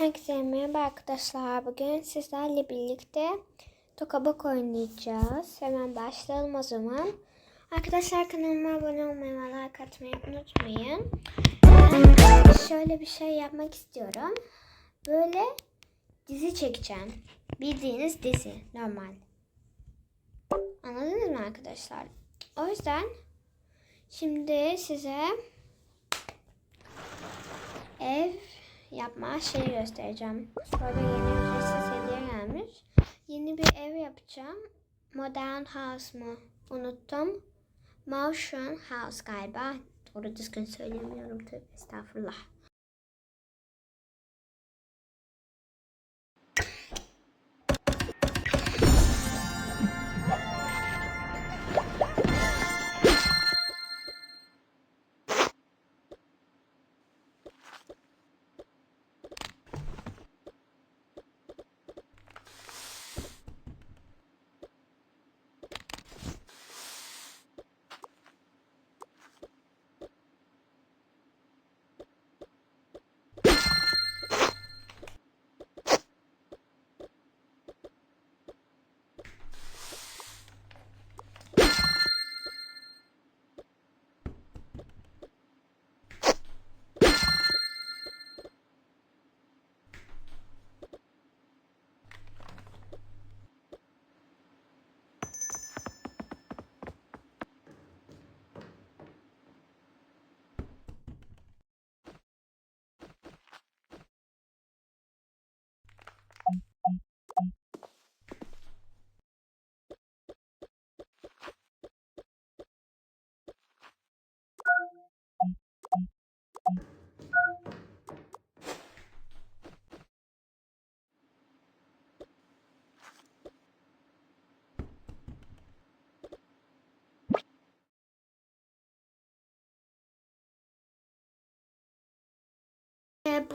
Herkese merhaba arkadaşlar. Bugün sizlerle birlikte tokabok oynayacağız. Hemen başlayalım o zaman. Arkadaşlar kanalıma abone olmayı ve like atmayı unutmayın. Ben şöyle bir şey yapmak istiyorum. Böyle dizi çekeceğim. Bildiğiniz dizi. Normal. Anladınız mı arkadaşlar? O yüzden şimdi size ev yapma şeyi göstereceğim. Böyle yeni ücretsiz hediye gelmiş. Yeni bir ev yapacağım. Modern House mu? Unuttum. Motion House galiba. Doğru düzgün söylemiyorum tabii. Estağfurullah.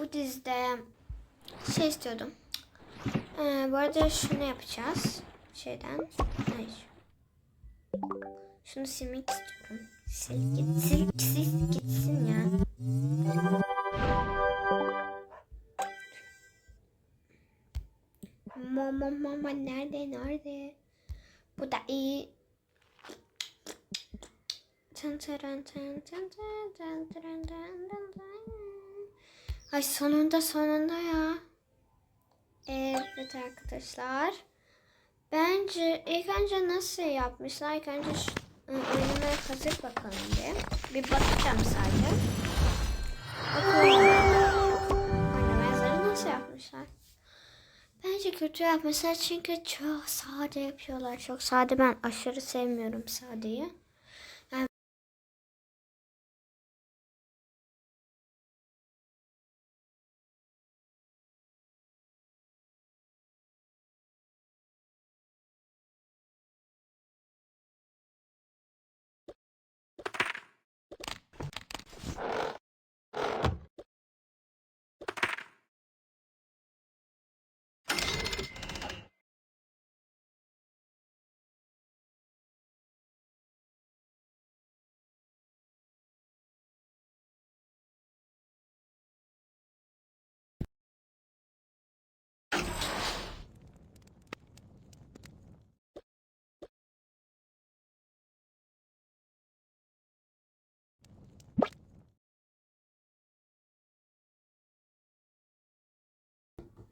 Bu dizide şey istiyordum. Ee, bu arada şunu yapacağız. Şeyden. Hayır. Şunu silmek istiyorum. Sil git, sil, gitsin ya. Mama mama nerede nerede? Bu da iyi. Tın tırın tın tın tın tın tırın tın tın tın. Ay sonunda sonunda ya. Evet arkadaşlar. Bence ilk önce nasıl yapmışlar? İlk önce şu ıı, hazır bakalım bir. Bir bakacağım sadece. Bakalım. Önüme hazırı nasıl yapmışlar? Bence kötü yapmışlar çünkü çok sade yapıyorlar. Çok sade. Ben aşırı sevmiyorum sadeyi.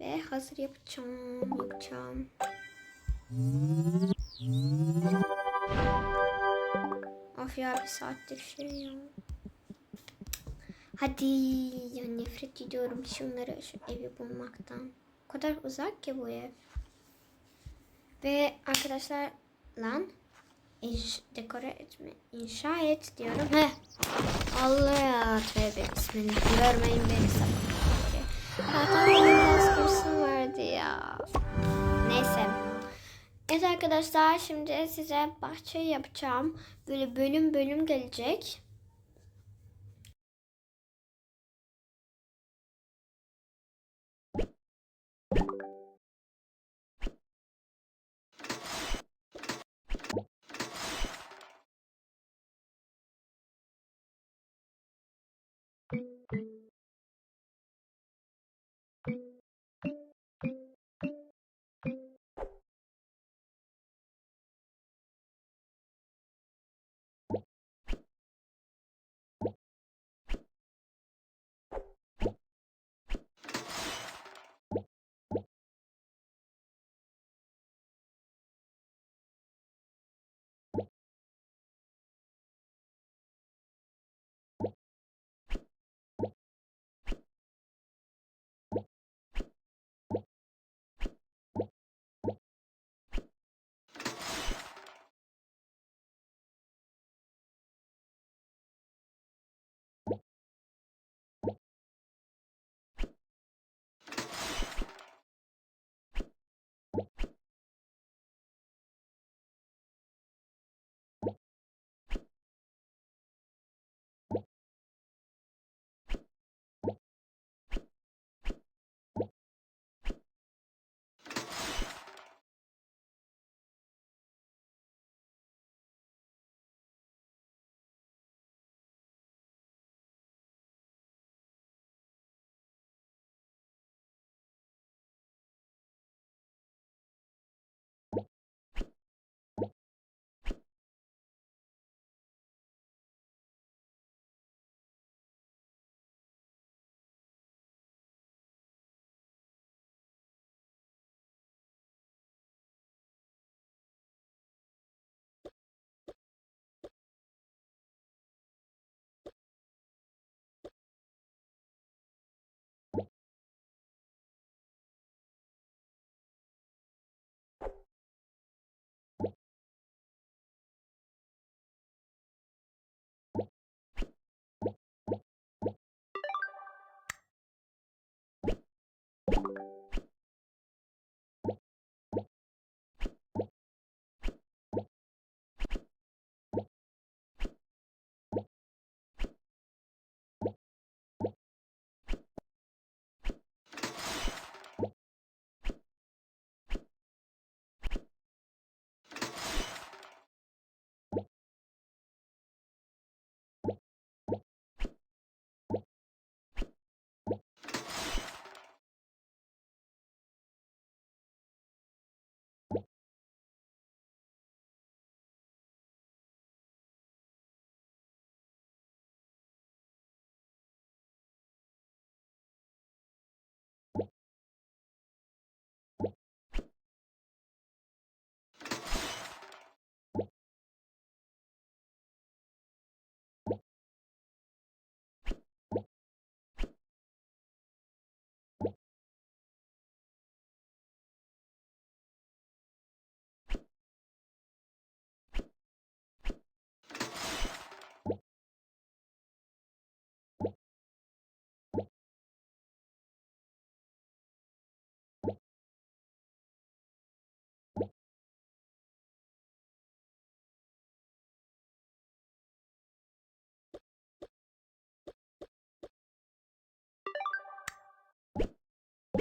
Ve hazır yapacağım. Yapacağım. Of ya bir saattir şey ya. Hadi ya nefret ediyorum şunları şu evi bulmaktan. O kadar uzak ki bu ev. Ve arkadaşlar lan inş, dekore etme inşa et diyorum. Heh. Allah ya tövbe bismillah. Görmeyin beni sakın. Zaten benim biraz kursum vardı ya. Neyse. Evet arkadaşlar şimdi size bahçe yapacağım. Böyle bölüm bölüm gelecek.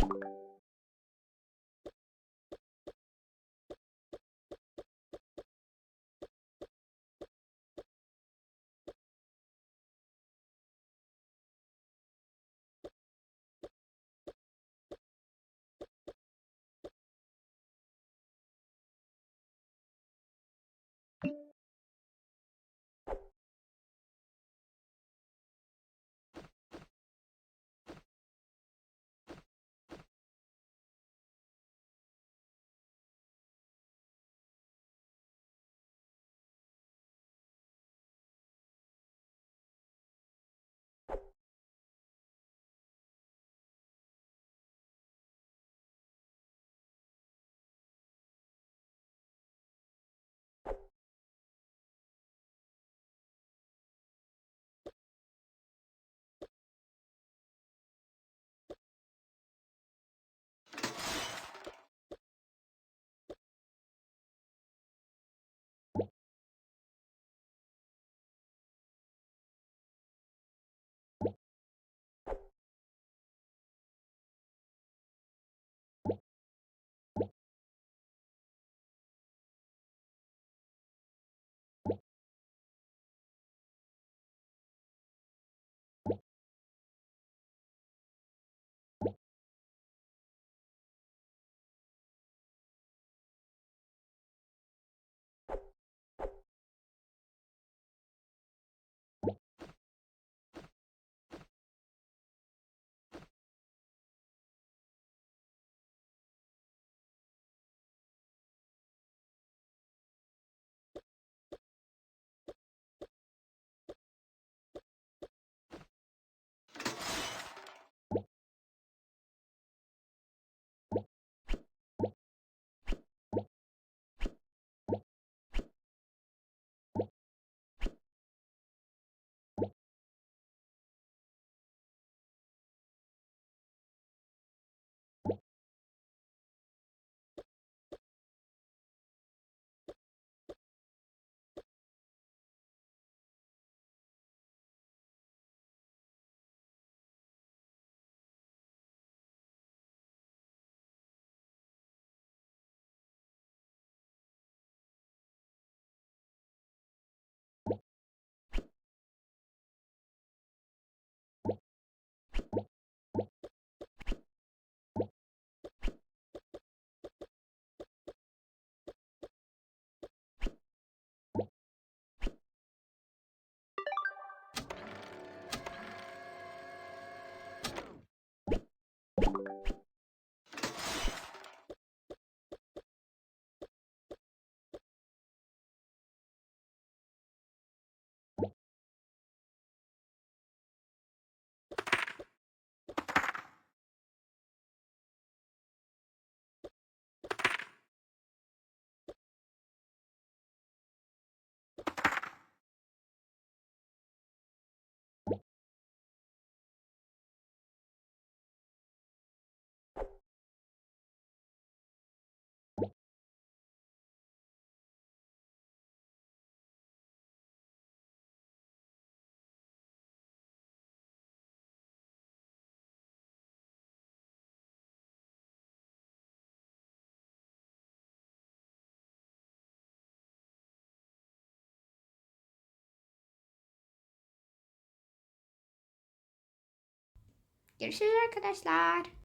you Görüşürüz arkadaşlar.